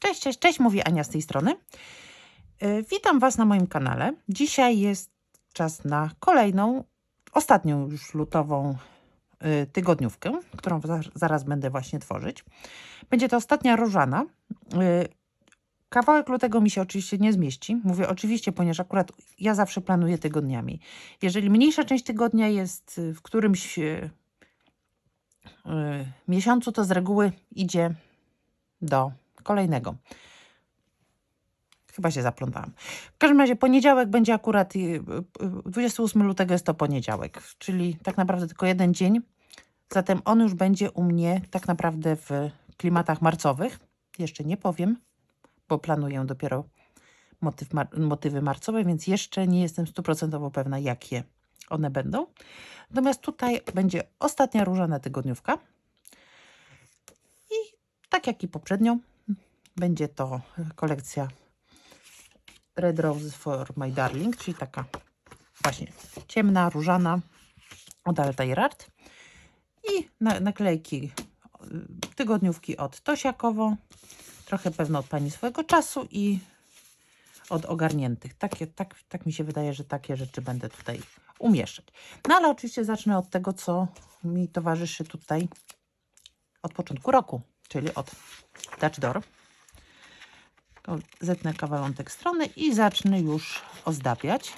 Cześć, cześć, cześć, mówi Ania z tej strony. E, Witam Was na moim kanale. Dzisiaj jest czas na kolejną, ostatnią już lutową e, tygodniówkę, którą za- zaraz będę właśnie tworzyć. Będzie to ostatnia różana. E, Kawałek lutego mi się oczywiście nie zmieści. Mówię oczywiście, ponieważ akurat ja zawsze planuję tygodniami. Jeżeli mniejsza część tygodnia jest w którymś miesiącu, to z reguły idzie do kolejnego. Chyba się zaplątałam. W każdym razie poniedziałek będzie akurat, y, y, y, 28 lutego jest to poniedziałek, czyli tak naprawdę tylko jeden dzień. Zatem on już będzie u mnie tak naprawdę w klimatach marcowych. Jeszcze nie powiem, bo planuję dopiero motyw, mar- motywy marcowe, więc jeszcze nie jestem stuprocentowo pewna, jakie one będą. Natomiast tutaj będzie ostatnia różana tygodniówka. I tak jak i poprzednio, będzie to kolekcja Red Roses for My Darling, czyli taka właśnie ciemna, różana od Altair Art. I na, naklejki y, tygodniówki od Tosiakowo, trochę pewno od Pani swojego czasu i od ogarniętych. Takie, tak, tak mi się wydaje, że takie rzeczy będę tutaj umieszczać. No ale oczywiście zacznę od tego, co mi towarzyszy tutaj od początku roku, czyli od Touch Door. Zetnę kawałek strony i zacznę już ozdabiać.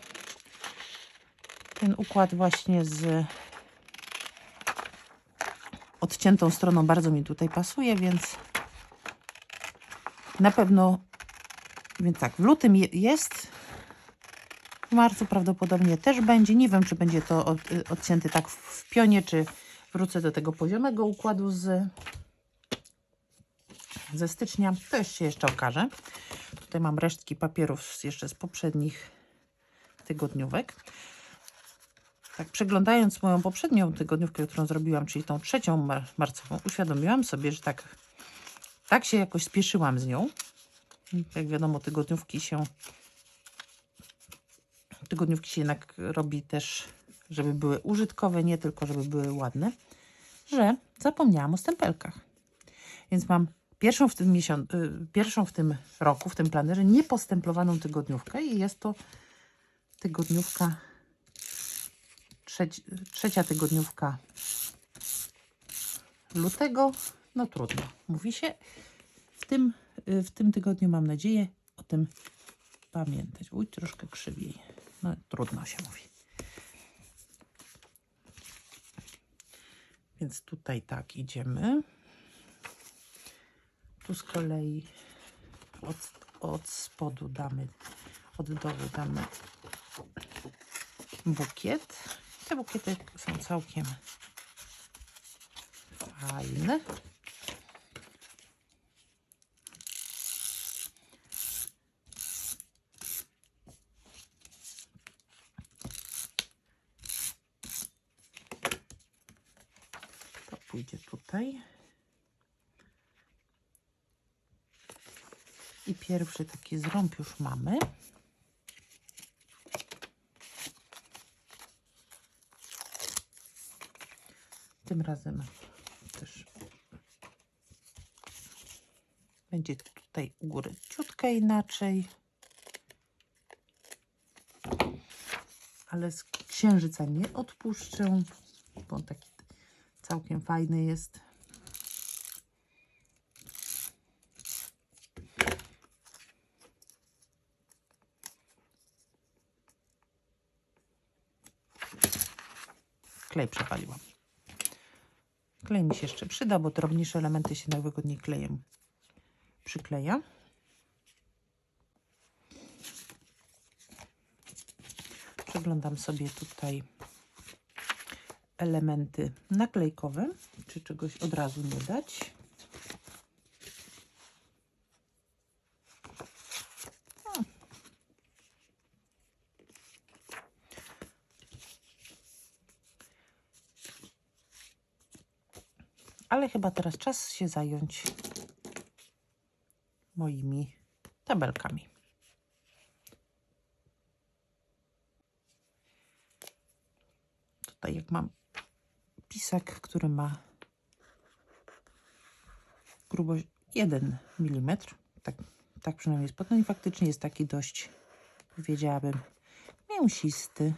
Ten układ właśnie z odciętą stroną bardzo mi tutaj pasuje, więc na pewno, więc tak, w lutym je- jest, w marcu prawdopodobnie też będzie. Nie wiem, czy będzie to od, odcięty tak w pionie, czy wrócę do tego poziomego układu z, ze stycznia. To jeszcze się jeszcze okaże. Tutaj mam resztki papierów jeszcze z poprzednich tygodniówek. Tak, przeglądając moją poprzednią tygodniówkę, którą zrobiłam, czyli tą trzecią mar marcową, uświadomiłam sobie, że tak, tak się jakoś spieszyłam z nią. Jak wiadomo, tygodniówki się tygodniówki się jednak robi też, żeby były użytkowe, nie tylko, żeby były ładne, że zapomniałam o stempelkach. Więc mam pierwszą w tym, y, pierwszą w tym roku, w tym planerze, niepostemplowaną tygodniówkę i jest to tygodniówka, trzeci, trzecia tygodniówka lutego. No trudno, mówi się. W tym, y, w tym tygodniu mam nadzieję o tym pamiętać. Uj, troszkę krzywiej. No trudno się mówi. Więc tutaj tak idziemy. Tu z kolei od, od spodu damy, od dołu damy bukiet. Te bukiety są całkiem fajne. To pójdzie tutaj. I pierwszy taki zrąb już mamy. Tym razem też będzie tutaj u góry ciutkę inaczej. Ale z księżyca nie odpuszczę, bo on taki całkiem fajny jest. Klej przepaliłam. Klej mi się jeszcze przyda, bo drobniejsze elementy się najwygodniej klejem przykleja. Przeglądam sobie tutaj elementy naklejkowe, czy czegoś od razu nie dać. O. Ale chyba teraz czas się zająć moimi tabelkami. Tutaj jak mam pisek, który ma grubość 1 mm, Tak, tak przynajmniej jest. No i faktycznie jest taki dość, powiedziałabym, mięsisty.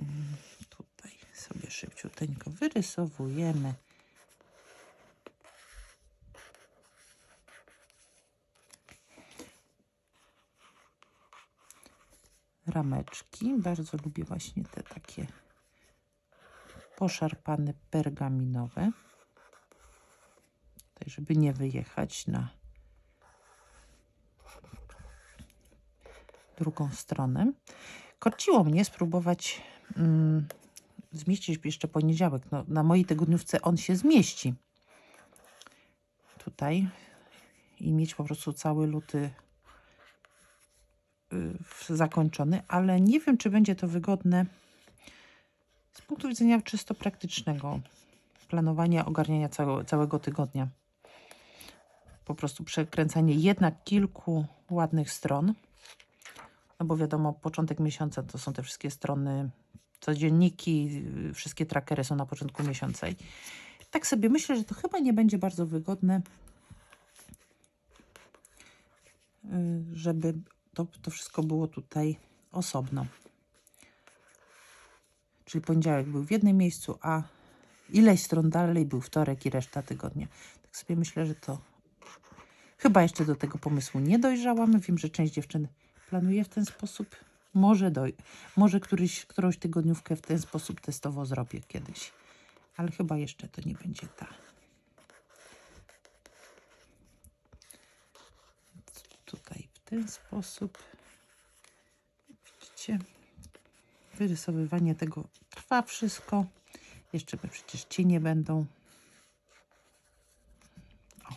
Mm, Tutaj sobie szybciuteńko wyrysowujemy. rameczki. Bardzo lubię właśnie te takie poszarpane pergaminowe. Tutaj, żeby nie wyjechać na drugą stronę. Korciło mnie spróbować mm, zmieścić jeszcze poniedziałek. No, na mojej tygodniówce on się zmieści. Tutaj i mieć po prostu cały luty y, zakończony, ale nie wiem, czy będzie to wygodne z punktu widzenia czysto praktycznego planowania, ogarniania całego, całego tygodnia. Po prostu przekręcanie jednak kilku ładnych stron. No bo wiadomo, początek miesiąca to są te wszystkie strony, codzienniki, y, wszystkie trackery są na początku miesiąca. I tak sobie myślę, że to chyba nie będzie bardzo wygodne, y, żeby to, to wszystko było tutaj osobno. Czyli poniedziałek był w jednym miejscu, a ileś stron dalej był wtorek i reszta tygodnia. Tak sobie myślę, że to chyba jeszcze do tego pomysłu nie dojrzałam. Wiem, że część dziewczyn planuje w ten sposób. Może, doj może któryś, którąś tygodniówkę w ten sposób testowo zrobię kiedyś. Ale chyba jeszcze to nie będzie ta. Tutaj w ten sposób. Widzicie? Wyrysowywanie tego trwa wszystko. Jeszcze przecież cienie będą. O.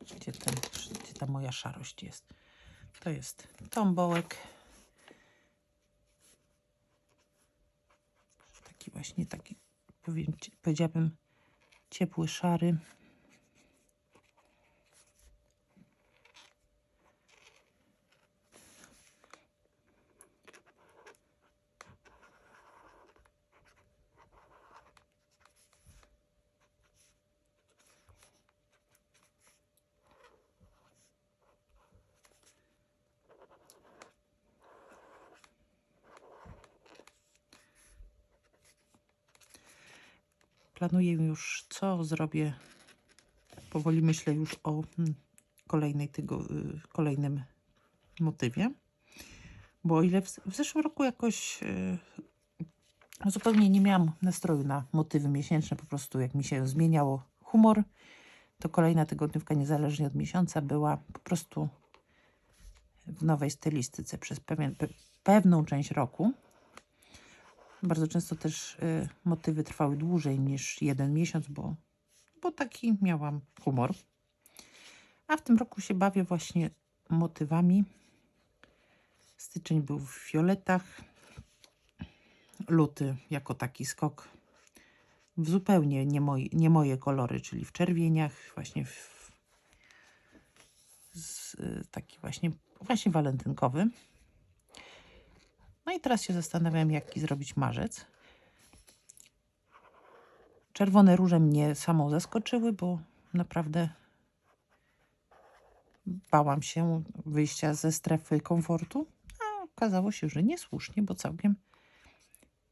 Gdzie, ten, gdzie ta moja szarość jest? To jest tombołek. Taki właśnie taki, powiedziałabym, ciepły, szary. Planuję już, co zrobię. Powoli myślę już o mm, kolejnej tygo, y, kolejnym motywie. Bo o ile w, w zeszłym roku jakoś y, zupełnie nie miałam nastroju na motywy miesięczne, po prostu jak mi się zmieniało humor, to kolejna tygodniówka, niezależnie od miesiąca, była po prostu w nowej stylistyce przez pewien, pe, pewną część roku. Bardzo często też y, motywy trwały dłużej niż jeden miesiąc, bo, bo taki miałam humor. A w tym roku się bawię właśnie motywami. Styczeń był w fioletach. Luty jako taki skok w zupełnie nie, moi, nie moje kolory, czyli w czerwieniach, właśnie w, z, y, taki właśnie, właśnie walentynkowy. No i teraz się zastanawiam, jaki zrobić marzec. Czerwone róże mnie samą zaskoczyły, bo naprawdę bałam się wyjścia ze strefy komfortu, a okazało się, że niesłusznie, bo całkiem,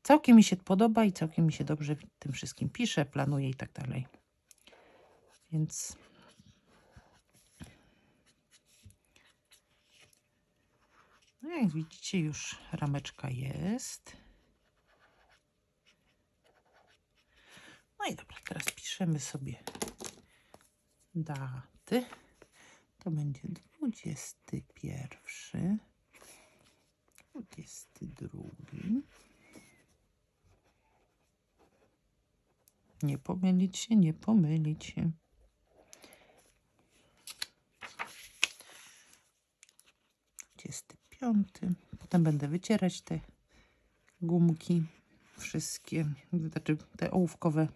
całkiem mi się podoba i całkiem mi się dobrze tym wszystkim pisze, planuje i tak dalej. Więc No jak widzicie, już rameczka jest. No i dobra, teraz piszemy sobie daty. To będzie 21, 22. Nie pomylić się, nie pomylić się. Dwudziesty piąty. Potem będę wycierać te gumki wszystkie, znaczy te ołówkowe.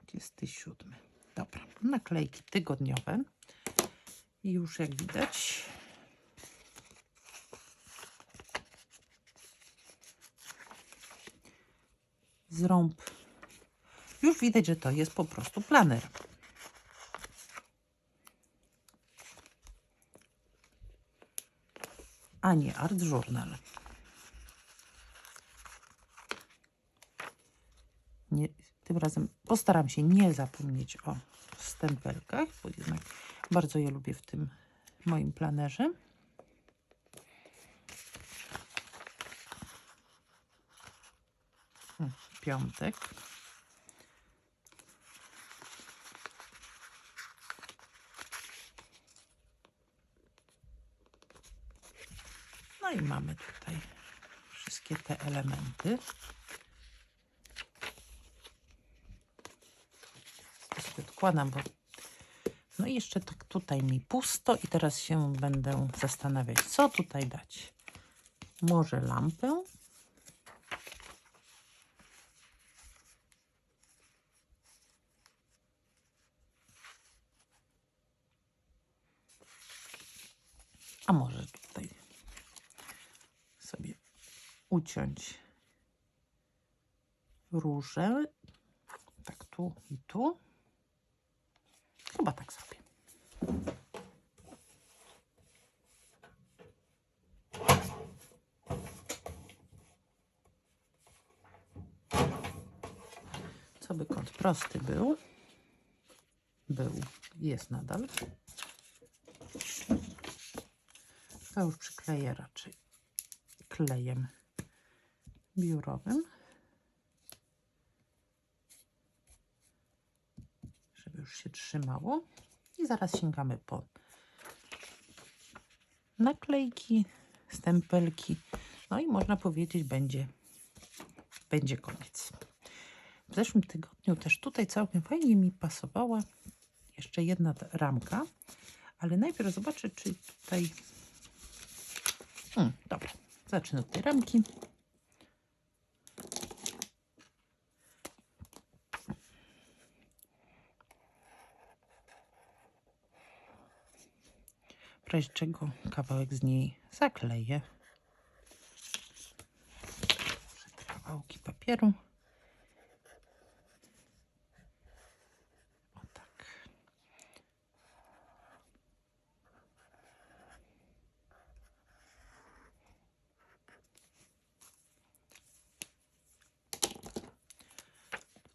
27. Dobra, naklejki tygodniowe. I już jak widać, z rąb. Już widać, że to jest po prostu planer. A nie Art Journal. Nie, tym razem postaram się nie zapomnieć o stempelkach, bo jednak bardzo je lubię w tym moim planerze. Hmm, Piątek. Mamy tutaj wszystkie te elementy. Sobie odkładam, bo no i jeszcze tak tutaj mi pusto i teraz się będę zastanawiać, co tutaj dać. Może lampę? A może tutaj sobie uciąć róże. Tak tu i tu. Chyba tak sobie. Co by kąt prosty był? Był. Jest nadal. To już przykleję raczej klejem biurowym. Żeby już się trzymało. I zaraz sięgamy po naklejki, stempelki. No i można powiedzieć, będzie, będzie koniec. W zeszłym tygodniu też tutaj całkiem fajnie mi pasowała jeszcze jedna ramka, ale najpierw zobaczę, czy tutaj. Hmm, dobra, zacznę od tej ramki. W czego kawałek z niej zakleję. Kawałki papieru. O tak.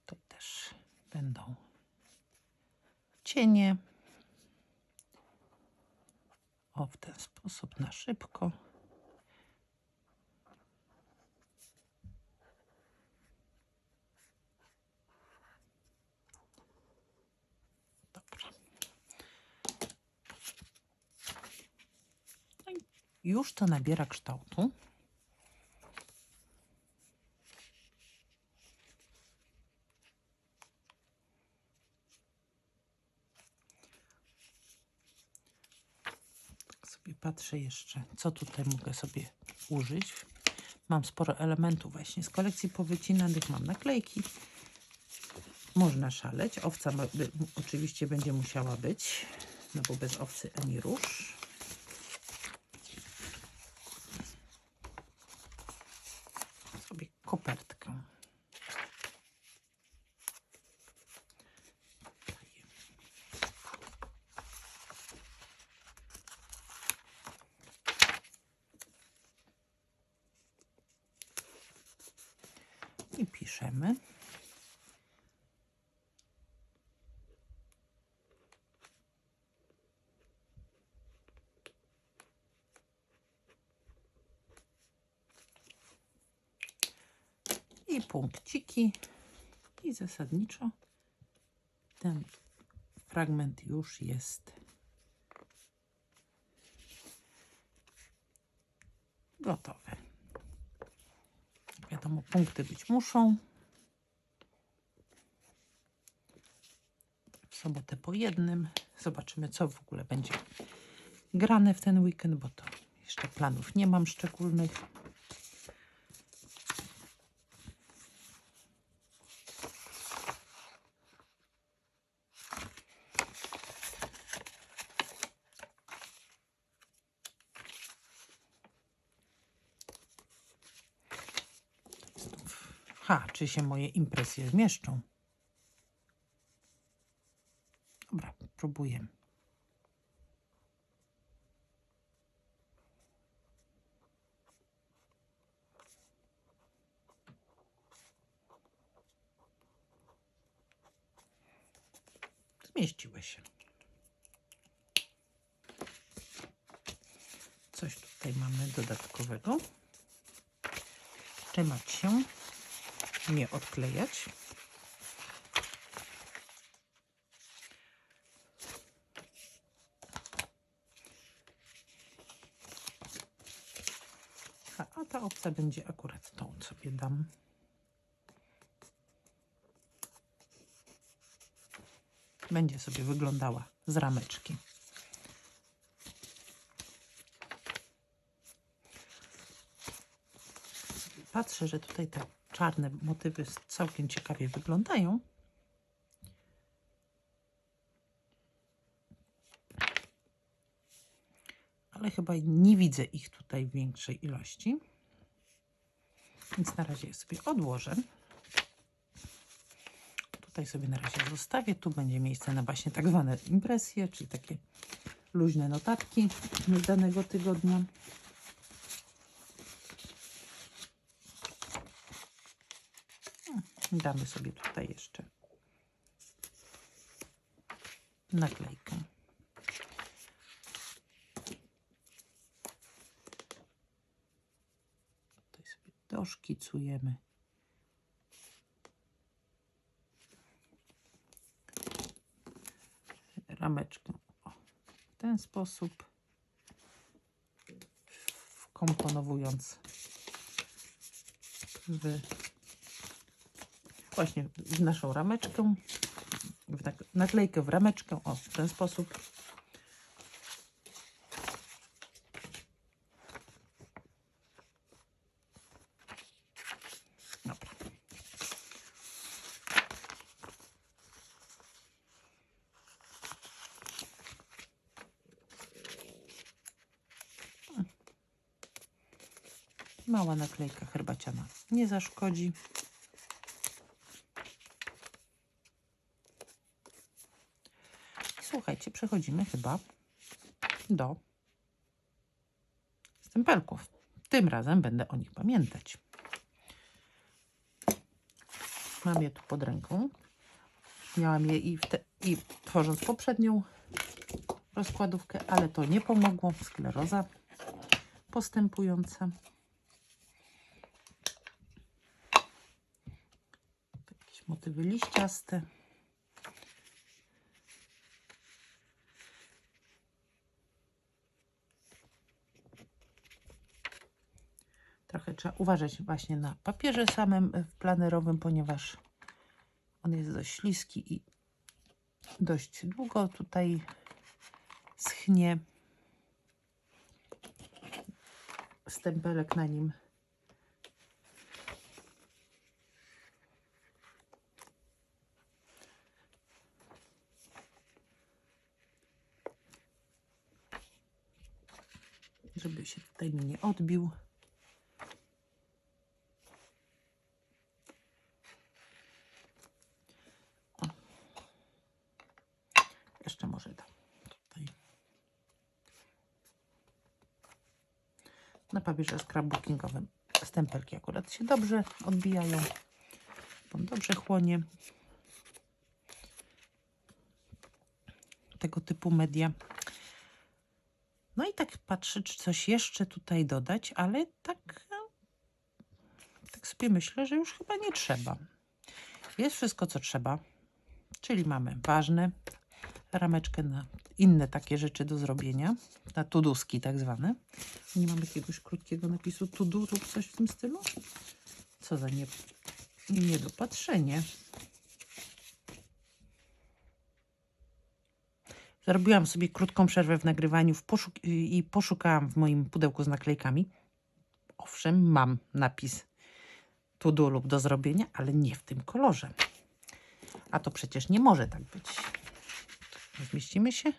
To też będą cienie. O, w ten sposób na szybko. No już to nabiera kształtu. Tak sobie patrzę jeszcze, co tutaj mogę sobie użyć. Mam sporo elementów właśnie z kolekcji powycinanych. Mam naklejki. Można szaleć. Owca oczywiście będzie musiała być, no bo bez owcy ani róż. Sobie kopertkę. I piszemy. I punkciki. I zasadniczo ten fragment już jest gotowy. Wiadomo, punkty być muszą. W sobotę po jednym. Zobaczymy, co w ogóle będzie grane w ten weekend, bo to jeszcze planów nie mam szczególnych. Ha, czy się moje impresje zmieszczą? Dobra, próbuję. Zmieściły się. Coś tutaj mamy dodatkowego. Trzymać się, nie odklejać. A, ta opcja będzie akurat tą sobie dam. Będzie sobie wyglądała z rameczki. Patrzę, że tutaj te czarne motywy całkiem ciekawie wyglądają. Ale chyba nie widzę ich tutaj w większej ilości. Więc na razie je sobie odłożę. Tutaj sobie na razie zostawię. Tu będzie miejsce na właśnie tak zwane impresje, czyli takie luźne notatki z danego tygodnia. Damy sobie tutaj jeszcze naklejkę. Tutaj sobie doszkicujemy. Rameczkę w ten sposób wkomponowując w właśnie w naszą rameczkę, w nak- naklejkę w rameczkę, o, w ten sposób. Mała naklejka herbaciana nie zaszkodzi. Słuchajcie, przechodzimy chyba do stempelków. Tym razem będę o nich pamiętać. Mam je tu pod ręką. Miałam je i, te, i tworząc poprzednią rozkładówkę, ale to nie pomogło. Skleroza postępująca. Jakieś motywy liściaste. Trochę trzeba uważać właśnie na papierze samym e, planerowym, ponieważ on jest dość śliski i dość długo tutaj schnie. Stempelek na nim żeby się tutaj nie odbił. O. Jeszcze może dam tutaj. Na papierze scrapbookingowym stempelki akurat się dobrze odbijają. On dobrze chłonie tego typu media. No i tak patrzę, czy coś jeszcze tutaj dodać, ale tak, tak sobie myślę, że już chyba nie trzeba. Jest wszystko, co trzeba. Czyli mamy ważne, rameczkę na inne takie rzeczy do zrobienia, na tuduski tak zwane. Nie mam jakiegoś krótkiego napisu tudu lub coś w tym stylu? Co za nie, niedopatrzenie. Zrobiłam sobie krótką przerwę w nagrywaniu w poszuk i poszukałam w moim pudełku z naklejkami. Owszem, mam napis to do lub do zrobienia, ale nie w tym kolorze. A to przecież nie może tak być. Zmieścimy się?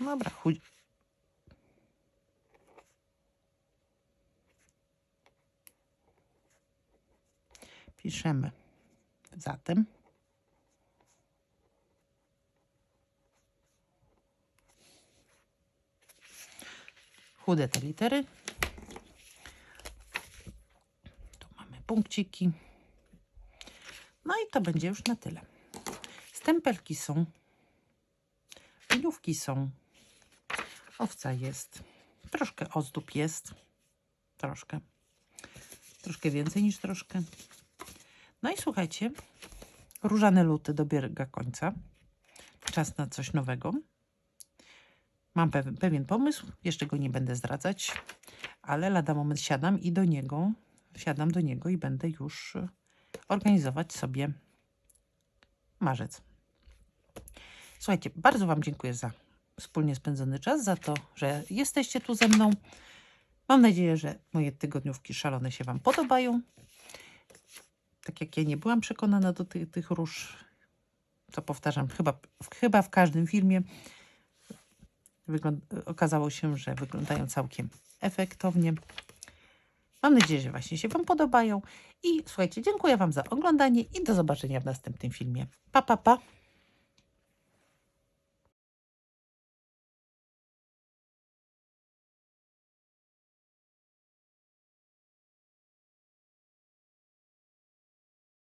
No dobra, chuj. Piszemy. Zatem. Chude te litery. Tu mamy punkciki. No i to będzie już na tyle. Stempelki są. Liniówki są. Owca jest. Troszkę ozdób jest. Troszkę. Troszkę więcej niż troszkę. No i słuchajcie, różane luty dobiega końca. Czas na coś nowego. Mam pewien, pomysł, jeszcze go nie będę zdradzać, ale lada moment siadam i do niego, siadam do niego i będę już organizować sobie marzec. Słuchajcie, bardzo Wam dziękuję za wspólnie spędzony czas, za to, że jesteście tu ze mną. Mam nadzieję, że moje tygodniówki szalone się Wam podobają. Tak jak ja nie byłam przekonana do tych, tych róż, co powtarzam chyba, chyba w każdym filmie, okazało się, że wyglądają całkiem efektownie. Mam nadzieję, że właśnie się Wam podobają. I słuchajcie, dziękuję Wam za oglądanie i do zobaczenia w następnym filmie. Pa, pa, pa.